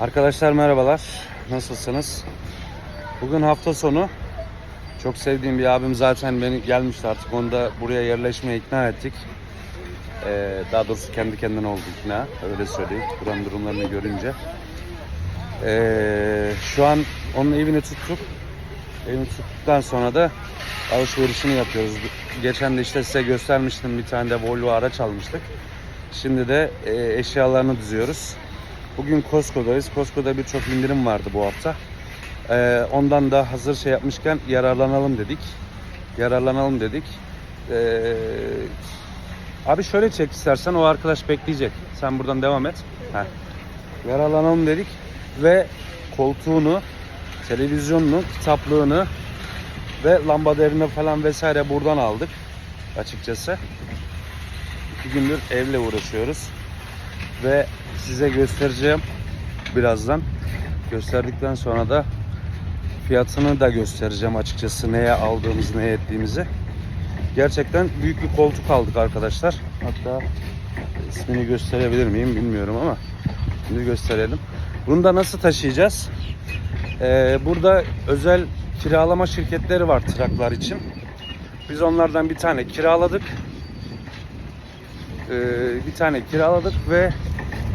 Arkadaşlar merhabalar. Nasılsınız? Bugün hafta sonu. Çok sevdiğim bir abim zaten beni gelmişti artık. Onu da buraya yerleşmeye ikna ettik. Ee, daha doğrusu kendi kendine oldu ikna. Öyle söyleyeyim. Buranın durumlarını görünce. Ee, şu an onun evini tuttuk. Evini tuttuktan sonra da alışverişini yapıyoruz. Geçen de işte size göstermiştim bir tane de Volvo araç almıştık. Şimdi de e, eşyalarını düzüyoruz. Bugün Costco'dayız. Costco'da birçok indirim vardı bu hafta. Ee, ondan da hazır şey yapmışken yararlanalım dedik. Yararlanalım dedik. Ee, abi şöyle çek istersen o arkadaş bekleyecek. Sen buradan devam et. Heh. Yararlanalım dedik ve koltuğunu, televizyonunu, kitaplığını ve lambaderini falan vesaire buradan aldık açıkçası. İki gündür evle uğraşıyoruz ve size göstereceğim birazdan. Gösterdikten sonra da fiyatını da göstereceğim açıkçası neye aldığımızı, ne ettiğimizi. Gerçekten büyük bir koltuk aldık arkadaşlar. Hatta ismini gösterebilir miyim bilmiyorum ama şimdi gösterelim. Bunu da nasıl taşıyacağız? Ee, burada özel kiralama şirketleri var traklar için. Biz onlardan bir tane kiraladık. Ee, bir tane kiraladık ve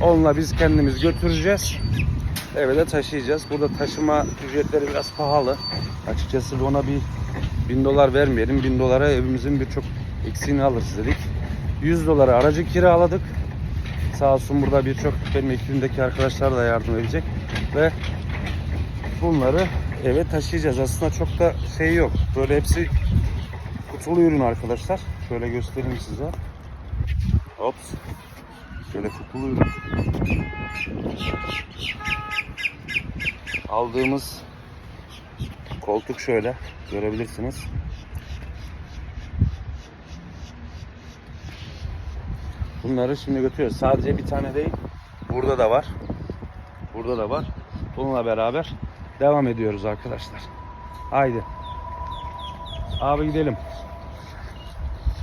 onunla biz kendimiz götüreceğiz. Eve de taşıyacağız. Burada taşıma ücretleri biraz pahalı. Açıkçası ona bir bin dolar vermeyelim. Bin dolara evimizin birçok eksiğini alırız dedik. 100 dolara aracı kiraladık. Sağ olsun burada birçok benim ekibimdeki arkadaşlar da yardım edecek. Ve bunları eve taşıyacağız. Aslında çok da şey yok. Böyle hepsi kutulu ürün arkadaşlar. Şöyle göstereyim size. Ops. Şöyle ürün. Aldığımız koltuk şöyle görebilirsiniz. Bunları şimdi götürüyoruz. Sadece bir tane değil. Burada da var. Burada da var. Bununla beraber devam ediyoruz arkadaşlar. Haydi. Abi gidelim.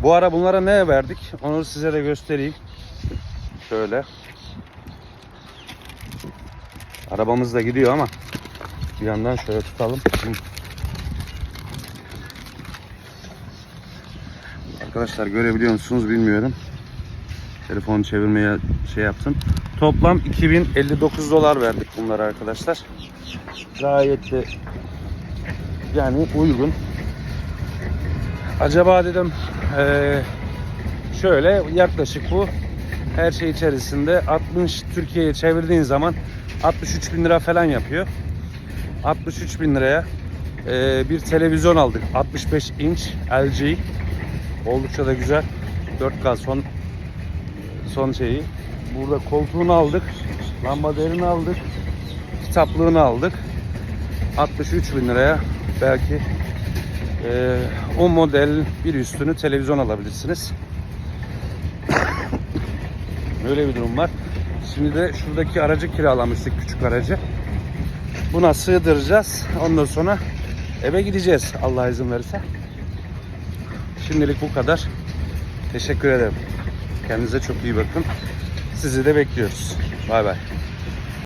Bu ara bunlara ne verdik? Onu size de göstereyim. Şöyle. Arabamız da gidiyor ama bir yandan şöyle tutalım. Arkadaşlar görebiliyor musunuz bilmiyorum. Telefonu çevirmeye şey yaptım. Toplam 2059 dolar verdik bunlara arkadaşlar. Gayet de yani uygun. Acaba dedim eee, şöyle yaklaşık bu her şey içerisinde 60 Türkiye'ye çevirdiğin zaman 63 bin lira falan yapıyor. 63 bin liraya eee, bir televizyon aldık. 65 inç LG. Oldukça da güzel. 4K son son şeyi. Burada koltuğunu aldık. Lambaderini aldık. Kitaplığını aldık. 63 bin liraya belki eee, o model bir üstünü televizyon alabilirsiniz. Öyle bir durum var. Şimdi de şuradaki aracı kiralamıştık küçük aracı. Buna sığdıracağız. Ondan sonra eve gideceğiz Allah izin verirse. Şimdilik bu kadar. Teşekkür ederim. Kendinize çok iyi bakın. Sizi de bekliyoruz. Bay bay.